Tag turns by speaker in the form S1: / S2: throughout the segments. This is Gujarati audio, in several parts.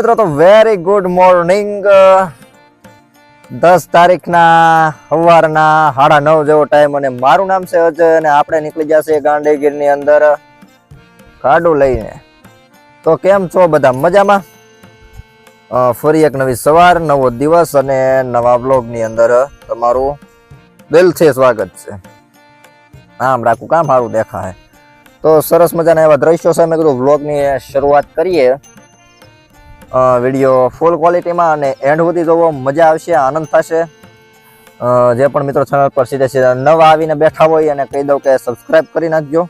S1: મિત્રો, તો વેરી ગુડ મોર્નિંગ દસ તારીખના સવારના સાડા નવ જેવો ટાઈમ અને મારું નામ છે અજય અને આપણે નીકળી જશે ગાંધીગીરની અંદર ગાડું લઈને. તો કેમ છો બધા? મજામાં? ફરી એક નવી સવાર, નવો દિવસ અને નવા બ્લોગની અંદર તમારું દિલથી સ્વાગત છે. આમ રાખું, કામ સારું દેખાય. તો સરસ મજાના એવા દ્રશ્યો સામે કીધું વ્લોગની શરૂઆત કરીએ. વીડિયો ફૂલ ક્વોલિટીમાં અને એન્ડ સુધી જોવો, મજા આવશે, આનંદ થશે. જે પણ મિત્રો ચેનલ પર સીધે સીધા નવા આવીને બેઠા હોય અને કહી દઉં કે સબસ્ક્રાઈબ કરી નાખજો.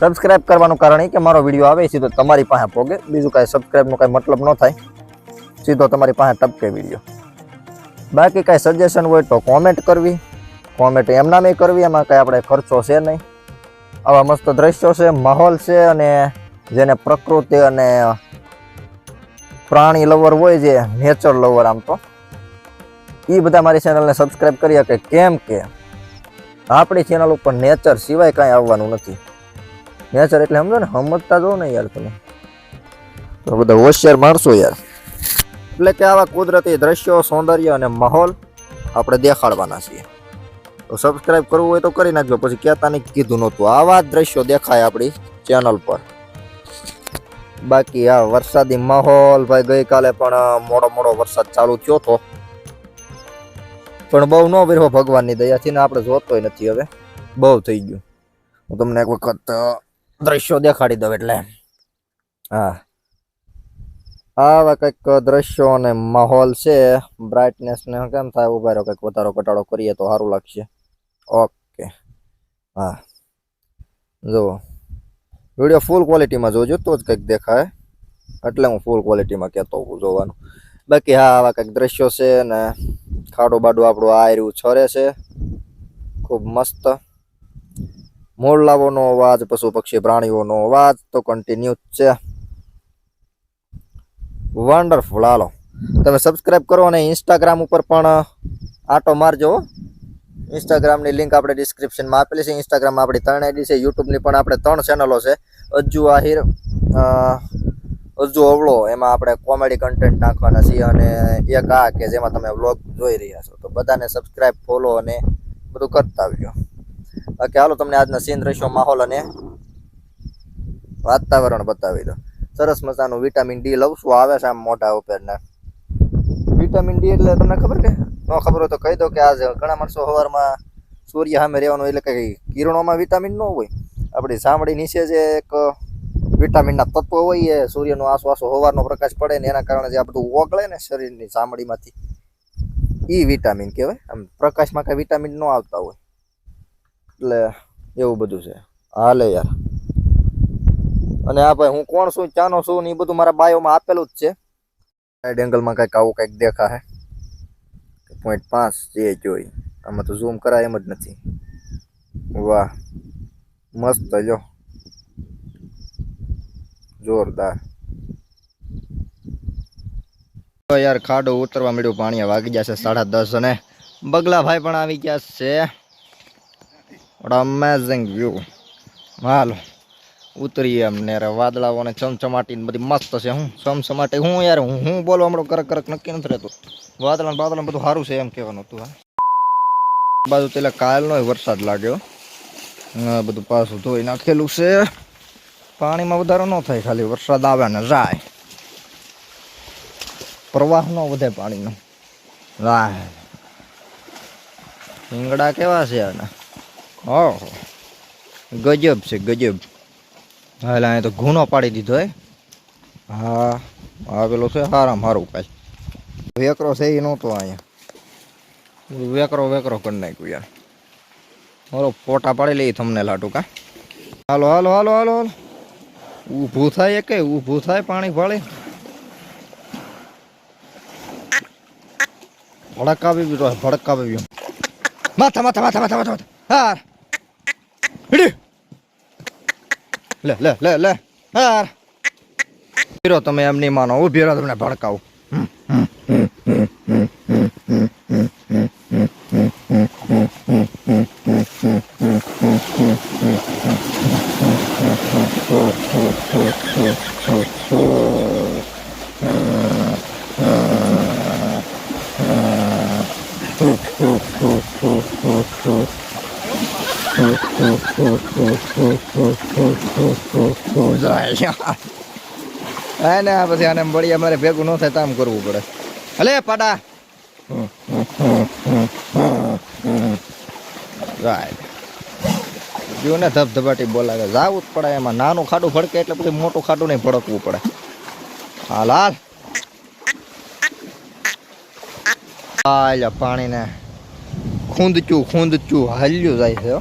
S1: સબસ્ક્રાઈબ કરવાનું કારણ એ કે મારો વીડિયો આવે સીધો તમારી પાસે પોગે, બીજું કાંઈ સબસ્ક્રાઈબનો કાંઈ મતલબ ન થાય. સીધો તમારી પાસે ટપકે વીડિયો બાકી કાંઈ સજેશન હોય તો કોમેન્ટ કરવી. કોમેન્ટ એમના મેં કરવી, એમાં કાંઈ આપણે ખર્ચો છે નહીં. આવા મસ્ત દ્રશ્યો છે, માહોલ છે અને જેને પ્રકૃતિ અને પ્રાણી લવર હોય જે નેચર લવર આમ તો. એ બધા મારી ચેનલને સબસ્ક્રાઈબ કરી શકે. કેમ કે આપણી ચેનલ ઉપર નેચર સિવાય કાંઈ આવવાનું નથી. નેચર એટલે સમજો ને સમજતા જો ને યાર તમે. તો બધા હોશિયાર માણસો યાર. એટલે કે આવા કુદરતી દ્રશ્યો, સૌંદર્ય અને માહોલ આપણે દેખાડવાના છીએ. તો સબસ્ક્રાઈબ કરવું હોય તો કરી નાખજો. પછી કહેતા નહીં કીધું નહોતું. આવા જ દ્રશ્યો દેખાય આપણી ચેનલ પર. બાકી આ વરસાદી માહોલ ભાઈ ગઈકાલે પણ મોડો મોડો વરસાદ ચાલુ થયો તો પણ બહુ ન વિરહો ભગવાનની દયાથી ને આપણે જોતોય નથી હવે. બહુ થઈ ગયું. હું તમને એક વખત દ્રશ્યો દેખાડી દઉં એટલે. હા. આવા કંઈક દ્રશ્યો અને માહોલ છે બ્રાઇટનેસ ને કેમ થાય, ઊભા રહ્યો કંઈક વધારો ઘટાડો કરીએ તો સારું લાગશે. ઓકે હા. જુઓ. વીડિયો ફૂલ ક્વોલિટીમાં જોજો, તો જ કંઈક દેખાય. એટલે હું ફૂલ ક્વોલિટીમાં કહેતો હોઉં જોવાનું. બાકી હા, આવા કંઈક દ્રશ્યો છે ને, ખાડો બાડો આપણું આયરું છરે છે. ખૂબ મસ્ત. મોરલાઓનો અવાજ, પશુ પક્ષી પ્રાણીઓનો અવાજ તો કન્ટિન્યુ છે. Wonderful hello. તમે સબસ્ક્રાઈબ કરો અને ઇન્સ્ટાગ્રામ ઉપર પણ આટો મારજો. ઇન્સ્ટાગ્રામની લિંક આપણે ડિસ્ક્રિપ્શનમાં આપેલી છે. ઇન્સ્ટાગ્રામમાં આપણી ત્રણ આઈડી છે. યુટ્યુબની પણ આપણે ત્રણ ચેનલો છે. અજ્જુ આહિર અજ્જુ અવળો, એમાં આપણે કોમેડી કન્ટેન્ટ નાખવાના છીએ અને એક આ કે જેમાં તમે વ્લોગ જોઈ રહ્યા છો. તો બધાને સબસ્ક્રાઇબ ફોલો અને બધું કરતા આવજો. બાકી હાલો, તમને આજના સીન દ્રશ્યો માહોલ અને વાતાવરણ બતાવી દો સરસ મજાનું વિટામિન ડી લઉં શું આવે છે આમ મોઢા ઉપરને. વિટામિન ડી એટલે તમને ખબર કે ન ખબર હોય તો કહી દો કે આ ઘણા માણસો સવારમાં સૂર્ય સામે રહેવાનું એટલે કંઈ કિરણોમાં વિટામિન ન હોય. આપણી ચામડી નીચે જે એક વિટામિનના તત્વો હોય એ સૂર્યનો આસવાસો આસો સવારનો પ્રકાશ પડે ને એના કારણે જે આ બધું ઓગળે ને શરીરની ચામડીમાંથી ઈ વિટામિન કહેવાય. આમ પ્રકાશમાં કાંઈ વિટામિન ન આવતા હોય. એટલે એવું બધું છે. હાલે યાર. અને આ ભાઈ હું કોણ છું ચાનો છું ને એ બધું મારા બાયોમાં આપેલું જ છે. સાઈડ એંગલમાં કંઈક આવું કંઈક દેખાય પોઈન્ટ પાંચ જે જોઈ. આમાં તો ઝૂમ કરાય એમ જ નથી. વાહ. મસ્ત જો. જોરદાર. યાર ખાડો ઉતરવા મળ્યું પાણી વાગી જશે સાડા દસ અને બગલાભાઈ પણ આવી ગયા છે. અમેઝિંગ વ્યૂ હાલો ઉતરીએ અમને ને વાદળાઓને ચમચમાટી બધી મસ્ત છે. હું ચમચમાટી હું યાર, હું હું બોલો હમણાં કરક કરક નક્કી નથી રહેતું. વાદળા વાદળા બધું સારું છે એમ કહેવાનું હતું, હા. બાજુ પેલા કાલનો વરસાદ લાગ્યો. બધું પાછું ધોઈ નાખેલું છે. પાણીમાં વધારો ન થાય ખાલી, વરસાદ આવે ને જાય. પ્રવાહ ન વધે પાણીનો. રાહ રીંગડા કેવા છે આના? ઓહો. ગજબ છે, ગજબ. હા એટલે અહીંયા તો ઘૂનો પાડી દીધો હે. હા, આ પેલો છે હારામ હારું કાંઈ વેકરો છે એ નહોતો અહીંયા. વેકરો વેકરો કરી નાખ્યું યાર. મારો ફોટા પાડી લઈ તમને લાટું કા. હાલો હાલો હાલો હાલો હાલો. ઊભું થાય કે ઊભું થાય પાણી ભાળે ભડક આવી ગયો ભડક આવી ગયો માથા માથા માથા માથા માથા માથા. હાર. હિડી લે લે લે લે હાર. તમે એમ નહીં માનો ઊભી રહો તમને ભડકાવું. હા, ને આ પછી આને બળી અમારે ભેગું ન થાય તો આમ કરવું પડે. હલે, પાડા. રાઈટ જો ને ધબધબાટી બોલાવે. જાવું જ પડે એમાં. નાનું ખાડું ફડકે એટલે પછી મોટું ખાડું નહીં ફડકવું પડે. હાલ હાલ હાલ પાણીને ખૂંદચું ખૂંદચું હાલ્યું જાય છે, હો.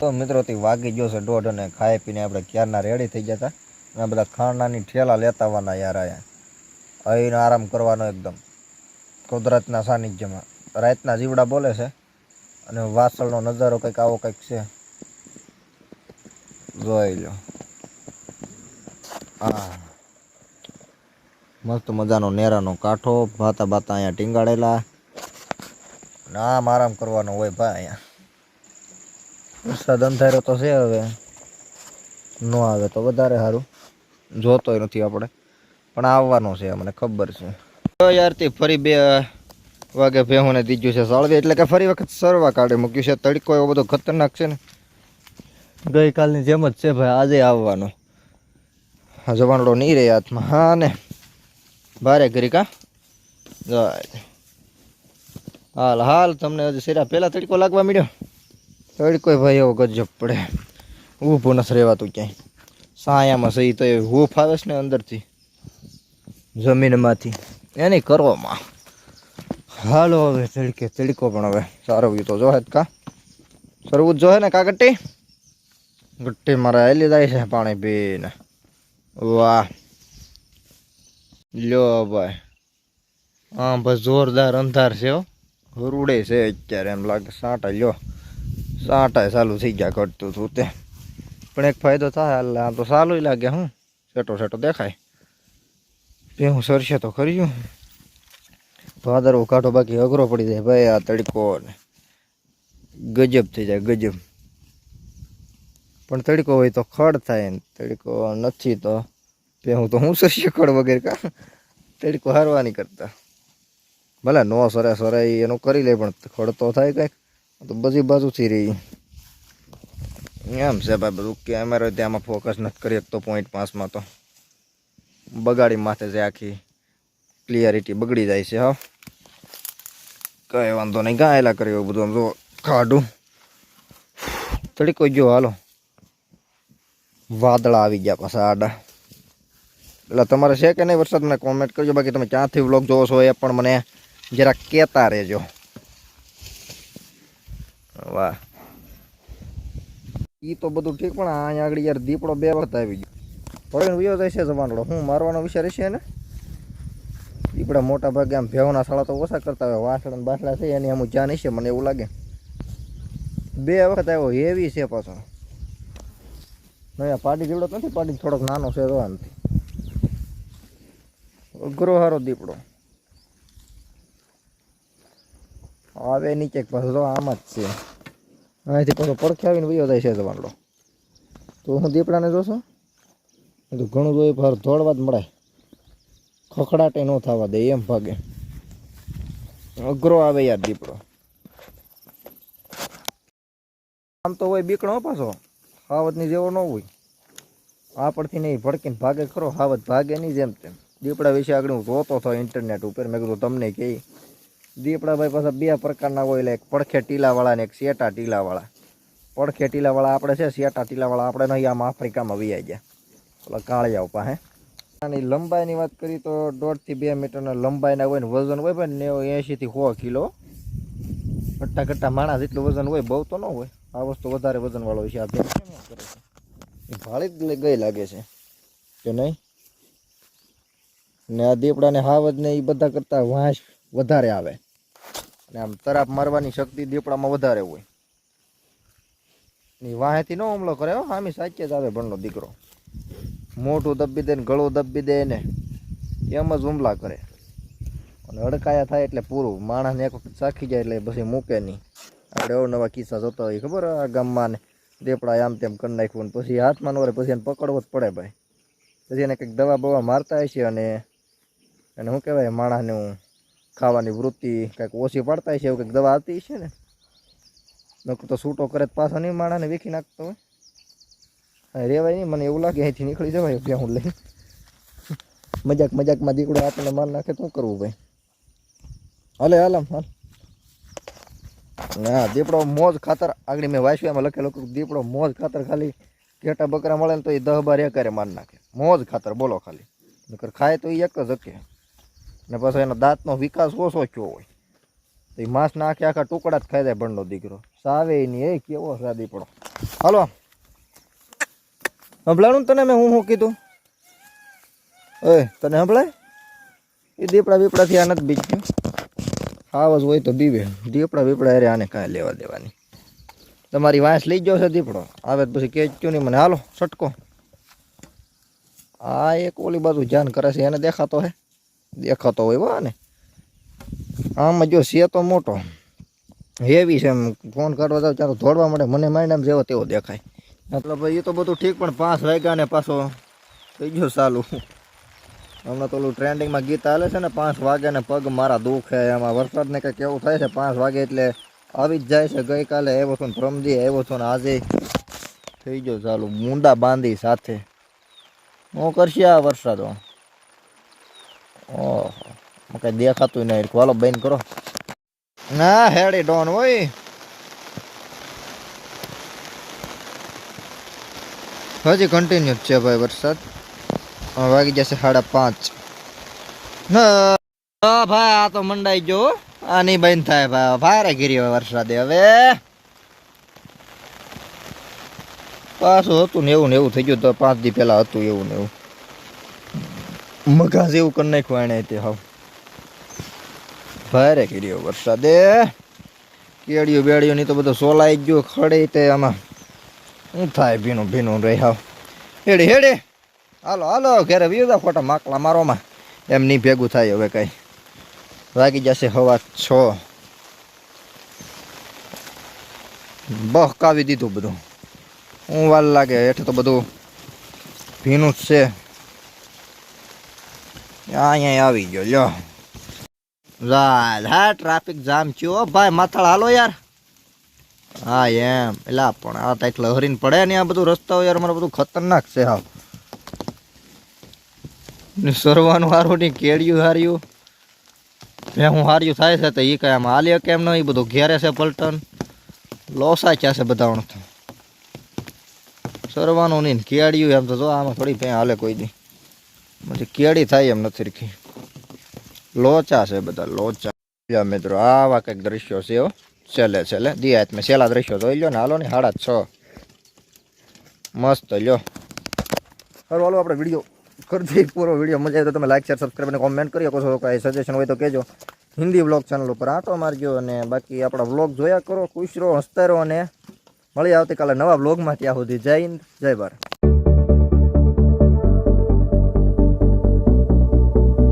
S1: તો મિત્રો થી વાગી ગયો છે દોઢ અને ખાઈ પીને આપણે ક્યારના રેડી થઈ ગયા હતા. અને બધા ખાણાની ઠેલા લેતા આવવાના યાર આયા આવીને આરામ કરવાનો એકદમ. કુદરતના સાનિધ્યમાં. રાતના જીવડા બોલે છે. અને વાસળનો નજારો કંઈક આવો કંઈક છે. જોઈ લો. હા મસ્ત મજાનો નેરાનો કાંઠો. ભાતા ભાતા અહીંયા ટીંગાડેલા. આમ આરામ કરવાનો હોય ભાઈ અહીંયા. વરસાદ અંધારો તો છે હવે. ન આવે તો વધારે સારું. જોતોય નથી આપણે. પણ આવવાનો છે મને ખબર છે. તો યારથી ફરી બે વાગે ભેહુંને દીધું છે સાળવી, એટલે કે ફરી વખત સરવા કાઢી મૂક્યું છે. તડકો એવો બધો ખતરનાક છે ને. ગઈકાલની જેમ જ છે ભાઈ, આજે આવવાનો. જવાનડો નહીં રહે હાથમાં. હા ને. ભારે કરી કા? હાલ હાલ, તમને હજી સેરા પહેલા તડકો લાગવા મળ્યો તડકો ભાઈ એવો ગજબ પડે. ઊભું નથી રહેવાતું ક્યાંય. સાયામાં સહી તો એ હૂફ આવે છે ને અંદરથી, જમીનમાંથી. એની કરવામાં. હાલો હવે તડકે, તડકો પણ હવે સારવ્યું તો જોહે કા. સરવું જોહે ને કા ગટ્ટી? ગટ્ટી મારા હેલી જાય છે પાણી પીને. વાહ. લ્યો ભાઈ. હા બસ જોરદાર અંધાર છે હો. રૂડે છે અત્યારે એમ લાગે સાંટા, લ્યો. સાંટા ચાલુ થઈ ગયા ઘટતું હતું તે. પણ એક ફાયદો થાય હાલ આમ તો સારું લાગે, હું? સેટો સેટો દેખાય. તે હું સરશે તો ખર્યું ભાદરવો કાઢો બાકી અઘરો પડી જાય ભાઈ આ તડકો ગજબ થઈ જાય, ગજબ. પણ તડકો હોય તો ખડ થાય ને તડકો નથી તો તે હું તો હું સરશે ખડ વગેરે કા? તડકો હારવા નહીં કરતા. ભલે નો સરે સરે એનું કરી લે પણ ખડ તો થાય કંઈક. તો બધી બાજુથી રહી. એમ છે ભાઈ બધું કેમેરો ત્યાંમાં ફોકસ નથી કરી શકતો પોઈન્ટ પાંચમાં તો. બગાડી માથે છે આખી ક્લિયરિટી બગડી જાય છે, હા. કઈ વાંધો નહીં ગાયેલા કર્યો બધું, આમ જો કાઢું થોડીક ગયો હાલો. વાદળા આવી ગયા પાછા આડા. એટલે તમારે છે કે નહીં વરસાદ, મને કોમેન્ટ કરજો. બાકી તમે ક્યાંથી વ્લોગ જોવો છો એ પણ મને જરા કહેતા રહેજો. વાહ. ઈ તો બધું ઠીક, પણ અહીંયા આગળ યાર દીપડો બે વખત આવી ગયો. પડીને વયો જાય છે હું મારવાનો વિચાર છે ને દીપડા મોટા ભાગે આમ ભેવના શાળા તો ઓછા કરતા હોય. વાસણ બાસડા છે, એની આમ જ્યાં છે મને એવું લાગે. બે વખત આવ્યો, હેવી છે પાછો. નહીં આ પાડી જેવડો નથી પાટી થોડોક નાનો છે તો આનાથી અઘરો હારો દીપડો. આવે નીચે પાછો આમ જ છે. અહીંથી પાછો પડખે આવીને વયો જાય છે જવાનડો તો હું દીપડાને જોશો? તો ઘણું જોઈએ ભાર દોડવા જ મળે. ખખડાટે ન થવા દે, એમ ભાગે. અઘરો આવે યાર દીપડો. આમ તો હોય બીકણો પાછો. હાવતની જેવો ન હોય. આ પરથી નહીં, ભડકીને ભાગે ખરો. હાવત ભાગે નહીં જેમ તેમ. દીપડા વિશે આગળ હું જોતો હતો ઇન્ટરનેટ ઉપર મેં કીધું, તમને કે દીપડા ભાઈ પાછા બે પ્રકારના હોય એટલે એક પડખે ટીલાવાળા ને એક શેટા ટીલાવાળા. પડખે ટીલાવાળા આપણે છે, શેટા ટીલાવાળા આપણે નહીં, આમ આફ્રિકામાં વિયા ગયા. ઓલા કાળિયાઓ પાસે આની લંબાઈની વાત કરીએ તો દોઢથી બે મીટરના લંબાઈના હોય ને વજન હોય ભાઈ નેવું એંશીથી સો કિલો. ઘટ્ટા ઘટ્ટા માણસ જેટલું વજન હોય, બહુ તો ન હોય. આ વસ્તુ વધારે વજનવાળો હોય છે? આ ભેંસ કેમ કરે ગઈ લાગે છે. કે નહીં? ને આ દીપડાને હાવજ ને એ બધા કરતાં વાંસ વધારે આવે. અને આમ તરાપ મારવાની શક્તિ દીપડામાં વધારે હોય. ની વાહેથી ન હુમલો કરે, હો, હામી સાચે જ આવે ભણનો દીકરો. મોઢું દબી દે ને ગળું દબી દે ને એમ જ હુમલા કરે. અને અડકાયા થાય એટલે પૂરું. માણસને એક વખત ચાખી જાય એટલે પછી મૂકે નહીં. આપણે અવનવા કિસ્સા જોતા હોય ખબર આ ગામમાં ને દેપડા આમ તેમ કરી નાખ્યું ને પછી હાથમાં ન પછી એને પકડવો જ પડે ભાઈ. પછી એને કંઈક દવા બવા મારતા હશે અને એને શું કહેવાય, માણસને હું ખાવાની વૃત્તિ કંઈક ઓછી પાડતા છે એવું કંઈક દવા આવતી છે ને? નકર તો છૂટો કરે પાછો નહીં માણાને વેખી નાખતો હોય. રેવાય નહીં, મને એવું લાગે અહીંથી નીકળી જવાય ત્યાં હું લઈ મજાક મજાકમાં દીકડો આપણને માર નાખે શું કરવું ભાઈ? હાલે હાલમ હાલ. ના, દીપડો મોજ ખાતર, આગળ મેં વાંચ્યું, એમાં લખેલું કે દીપડો મોજ ખાતર ખાલી ઘેટા બકરા મળે ને તો એ દહ બાર એકારે માર નાખે. મોજ ખાતર બોલો ખાલી. નકર ખાય તો એ એક જ હકે. ને પછી એનો દાંતનો વિકાસ ઓછો થયો હોય. તો એ માંસ નાખે, આખા ટુકડા જ ખાઈ જાય ભણનો દીકરો. સાવે નહીં એ કેવો સાદી પડો. હાલો. સંભળાણું તને મેં હું શું કીધું? એ, તને સંભળાય? એ દીપડા બીપડાથી આ નથી બીજ્યું ખાવ હોય તો બીવે. દીપડા બીપડા અરે આને કાંઈ લેવા દેવાની. તમારી વાંસ લઈ જાવ છે દીપડો. આવે તો પછી કેચ્યું નહીં મને. હાલો સટકો આ એક ઓલી બાજુ જાન કરે છે, એને દેખાતો હે. દેખાતો હોય વા ને? આમાં જો છે તો મોટો. હેવી છે એમ. ફોન કરવા જાવ ચાલો દોડવા મળે મને માઇન્ડ એમ જેવો તેવો દેખાય. મતલબ એ તો બધું ઠીક, પણ પાંચ વાગ્યા ને પાછો થઈ ગયો ચાલુ. હમણાં તો ઓલું ટ્રેન્ડિંગમાં ગીત હાલે છે ને, પાંચ વાગે ને પગ મારા દુખે. એમાં વરસાદને કંઈક એવું થાય છે, પાંચ વાગે એટલે આવી જ જાય છે. ગઈકાલે આવ્યો છું ને પ્રમદી આવ્યો છું ને, આજે થઈ ગયો ચાલુ. મુંડા બાંધી સાથે. હું કરશે આ વરસાદ? ઓહો કઈ દેખાતું નહીં હાલો બંધ કરો. ના, હેડી ડોન હોય હજી કન્ટિન્યુ છે ભાઈ વરસાદ. વાગી જશે સાડા પાંચ. ના ભાઈ, આ તો મંડાઈ ગયો. આ નહીં બંધ થાય ભાઈ. ભારે ગીરી વરસાદે હવે. પાછું હતું ને એવું ને એવું થઈ ગયું. તો પાંચ દી પહેલા હતું એવું ને એવું. મગા જેવું કરી નાખ્યું એને તે હાવ. ભારે કર્યો વરસાદે. કેડિયો બેડિયો નહીં તો બધો સોલાઈ ગયો, ખડે તે આમાં. શું થાય ભીનું ભીનું રહી હાવ. હેડે હેડે. હાલો હાલો, ઘરે વ્યૂ ખોટા માકલા મારોમાં. એમ નહીં ભેગું થાય હવે કઈ. વાગી જશે હવા છ. બહકાવી દીધું બધું. હું વાર લાગે, હેઠે તો બધું ભીનું જ છે. અહીંયા આવી ગયો, લ્યો. હા ટ્રાફિક જામ થયો ભાઈ, માથાળ હાલો યાર. હા, એમ. એટલે પણ આ તાઈક લહરીને પડે ને આ બધું રસ્તાઓ યાર મારે બધું ખતરનાક છે હા ને સરવાનું હારું નહીં, કેળિયું હાર્યું. બે હું હાર્યું થાય છે તો એ કઈ આમ હાલ્યો કેમ ન એ બધું ઘેરે છે પલટન. લોસા ક્યાં છે બધા સરવાનું નહીં કેળિયું એમ તો આમાં થોડી ભે હાલે કોઈ દી. પછી કેળી થાય એમ નથી રીખી. લોચા છે બધા, લોચા. મિત્રો, આવા કંઈક દ્રશ્યો છે હો. છેલ્લે છેલ્લે. દિયાત મેં છેલ્લા દ્રશ્યો જોઈ લ્યો ને, હાલો ને, સાડા છ. મસ્ત, લ્યો. હાલો હાલો, આપણે વીડિયો કરતી પૂરો વીડિયો મજા આવે તો તમે લાઈક શેર સબસ્ક્રાઈબ અને કોમેન્ટ કરી શકો છો. કાંઈ સજેશન હોય તો કહેજો. હિન્દી વ્લોગ ચેનલ ઉપર. આંટો મારજો અને બાકી આપણા વ્લોગ જોયા કરો, ખુશ રહો, હસતા રહો અને મળી આવતીકાલે નવા વ્લોગમાં ત્યાં સુધી જય હિન્દ, જય ભારત.